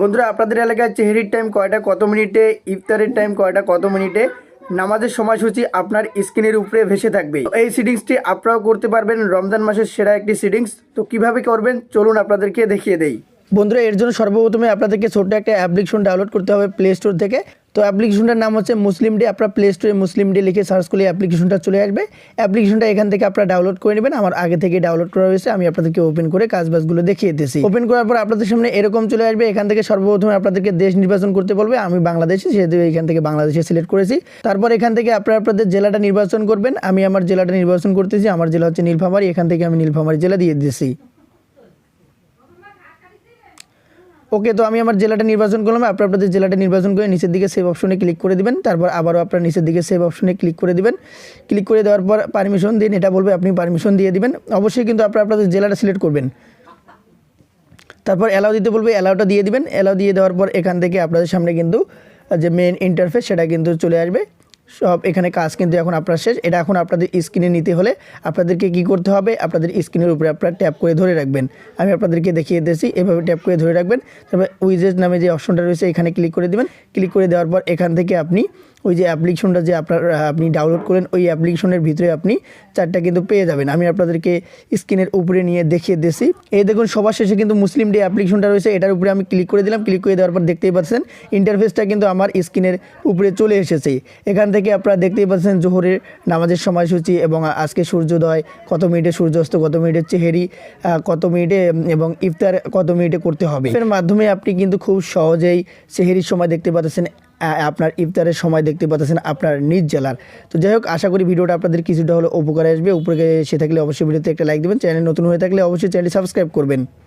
বন্ধুরা, আপনাদের এলাকায় চেহারির টাইম কয়টা, কত মিনিটে, ইফতারের টাইম কয়টা, কত মিনিটে? নামাজের সময়সূচি আপনার স্ক্রিনের উপরে ভেসে থাকবে। এই সিডিংসটি আপনারাও করতে পারবেন। রমজান মাসের সেরা একটি সিডিংস তো কীভাবে করবেন? চলুন আপনাদেরকে দেখিয়ে দেই। বন্ধুরা, এর জন্য সর্বপ্রথমে আপনাদেরকে ছোট্ট একটা অ্যাপ্লিকেশন ডাউনলোড করতে হবে প্লে স্টোর থেকে। তো অ্যাপ্লিকেশনটার নাম হচ্ছে মুসলিম ডে, আপনার প্লে স্টোরে মুসলিম ডে লিখে সার্চ করলে অ্যাপ্লিকেশনটা চলে আসবে। অ্যাপ্লিকেশনটা এখান থেকে আপনারা ডাউনলোড করে নেবেন। আমার আগে থেকে ডাউনলোড করা হয়েছে আমি আপনাদেরকে ওপেন করে কাজবাজগুলো দেখিয়ে দিয়েছি। ওপেন করার পর আপনাদের সামনে এরকম চলে আসবে, এখান থেকে সর্বপ্রথমে আপনাদেরকে দেশ নির্বাচন করতে বলবে। আমি বাংলাদেশে, সেহেতু এখান থেকে বাংলাদেশে সিলেক্ট করেছি। তারপর এখান থেকে আপনারা আপনাদের জেলাটা নির্বাচন করবেন। আমি আমার জেলাটা নির্বাচন করতেছি, আমার জেলা হচ্ছে নীলফামারী, এখান থেকে আমি নীলফামারী জেলা দিয়ে দিয়েছি। ওকে, তো আমি আমার জেলাটা নির্বাচন করলাম, আপনার আপনাদের জেলাটা নির্বাচন করে নিচের দিকে সেভ অপশনে ক্লিক করে দিবেন, তারপর আবারও আপনার নিচের দিকে সেভ অপশনে ক্লিক করে দিবেন। ক্লিক করে দেওয়ার পর পারমিশন দিন, এটা বলবে আপনি পারমিশন দিয়ে দিবেন। অবশ্যই কিন্তু আপনার আপনাদের জেলাটা সিলেক্ট করবেন। তারপর অ্যালাউ দিতে বলবে অ্যালাউটা দিয়ে দিবেন। অ্যালাউ দিয়ে দেওয়ার পর এখান থেকে আপনাদের সামনে কিন্তু যে মেন ইন্টারফেস সেটা কিন্তু চলে আসবে। সব এখানে কাজ কিন্তু এখন আপনার শেষ। এটা এখন আপনাদের স্ক্রিনে নিতে হলে আপনাদেরকে কি করতে হবে? আপনাদের স্ক্রিনের উপরে আপনারা ট্যাপ করে ধরে রাখবেন। আমি আপনাদেরকে দেখিয়ে দিয়েছি এভাবে ট্যাপ করে ধরে রাখবেন। তারপর উইজেস নামে যে অপশনটা রয়েছে, এখানে ক্লিক করে দেবেন। ক্লিক করে দেওয়ার পর এখান থেকে আপনি ওই যে অ্যাপ্লিকেশনটা যে আপনার আপনি ডাউনলোড করেন ওই অ্যাপ্লিকেশনের ভিতরে আপনি চারটা কিন্তু পেয়ে যাবেন। আমি আপনাদেরকে স্ক্রিনের উপরে নিয়ে দেখিয়ে দিয়েছি। এই দেখুন, সবার শেষে কিন্তু মুসলিম ডে অ্যাপ্লিকেশনটা রয়েছে। এটার উপরে আমি ক্লিক করে দিলাম। ক্লিক করে দেওয়ার পর দেখতেই পাচ্ছেন ইন্টারফেসটা কিন্তু আমার স্ক্রিনের উপরে চলে এসেছে। এখান থেকে আপনারা দেখতেই পাচ্ছেন, জোহরের নামাজের সময়সূচি এবং আজকে সূর্যোদয়, কত মিনিটে সূর্যাস্ত, কত মিনিটে চেহারি কত মিনিটে এবং ইফতার কত মিনিটে করতে হবে। এর মাধ্যমে আপনি কিন্তু খুব সহজেই চেহারির সময় দেখতে পাচ্ছেন আপনার ইফতারের সময় দেখতে পাচ্ছেন আপনার নিজ জেলার। তো যাই হোক, আশা করি ভিডিওটা আপনাদের কিছুটা হলে উপকারে আসবে। উপরে সে থাকলে অবশ্যই ভিডিওতে একটা লাইক দেবেন। চ্যানেল নতুন হয়ে থাকলে অবশ্যই চ্যানেল সাবস্ক্রাইব করবেন।